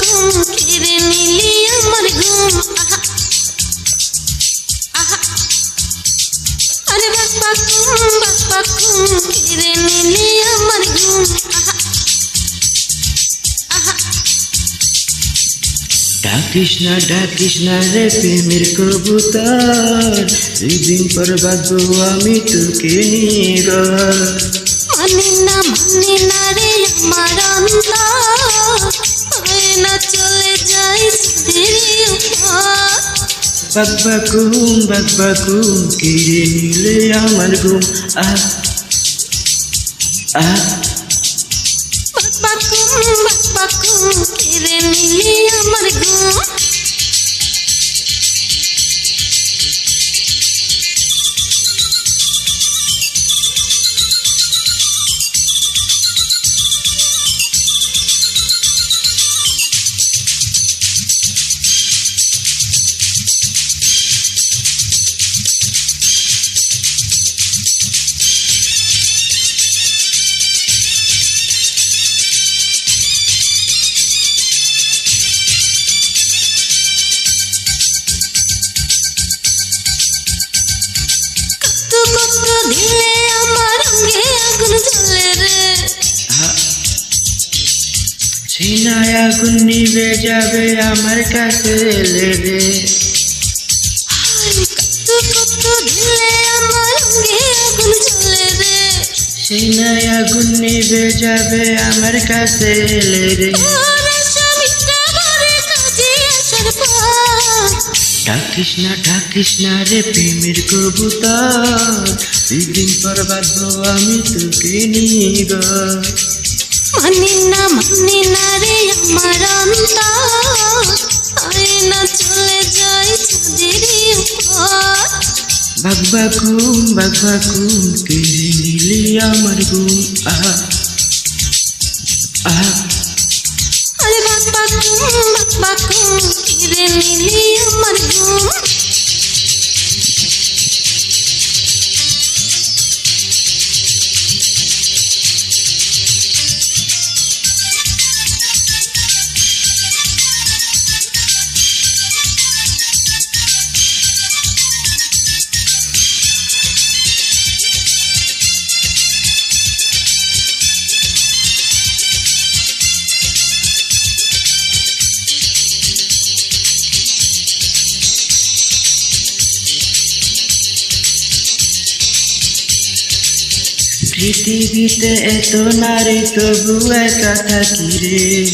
ঘুম কেড়ে নিলি আমার ঘুম, আহা আহা। আরে বাপ্পা ঘুম বাপ্পা ঘুম কেড়ে নিলি আমার ঘুম, আহা ডাকিস না রে প্রেমের কবুতর, দুই দিন পর বাঁধবো আমি তোকে নিয়ে ঘর বাগবা ঘুম কেড়ে নিলে আমার ঘুম আহ আহ ঘুম কেড়ে নিলি আমার ঘুম দিলে আমার অঙ্গে আগুন জ্বলে রে। সিনায় আগুন নিভে যাবে আমার কাছে এলে রে। সিনায় আগুন নিভে যাবে আমার কাছে এলে রে। ডাকিস না ডাকিস না রে প্রেমের কবুতর। দুই দিন পর বাঁধবো আমি তোকে নিয়ে ঘর মানে না মানে না রে আমার অন্তর। না চলে যাই চাঁদের উপর। বাগবা ঘুম বাগবা ঘুম কেড়ে নিলি আমার ঘুম। আহা আহা আরে ঘুম ঘুম পৃথিবীতে এত নারী তবু একা থাকি রে।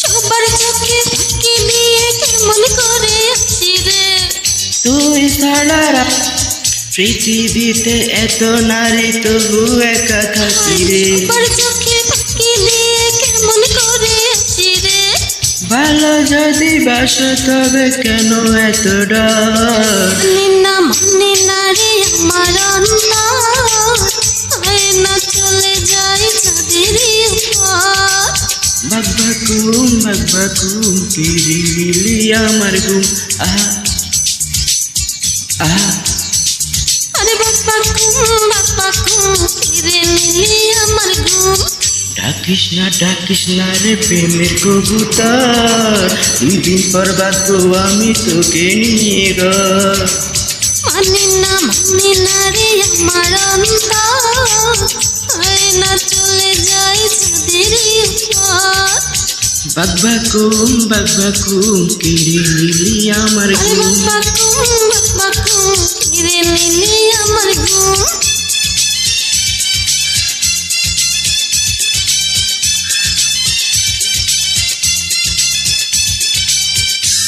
সবার চোখে ফাঁকি দিয়ে কেমন করে আসি রে? তুই ছাড়া পৃথিবীতে এত নারী তবু একা থাকি রে। চোখে ফাঁকি দিয়ে কেমন করে আসি রে? ভালো যদি বাস তবে কেন এত ডর? না মানে ঘুম নিলি আমার ঘুম। আহা আহা। আরে বাপ্পা ঘুম বাপ্পা ঘুম ফিরে নিলি আমার ঘুম। ডাকিস না ডাকিস না রে প্রেমের কবুতর। দুই দিন পর বাঁধবো আমি তোকে নিয়ে ঘর মানে না মানে না রে আমার অন্তর। না চলে যাই চাঁদের উপর। বাকবাকুম বাকবাকুম কেড়ে নিলি আমার ঘুম বাকবাকুম বাকবাকুম কেড়ে নিলি আমার ঘুম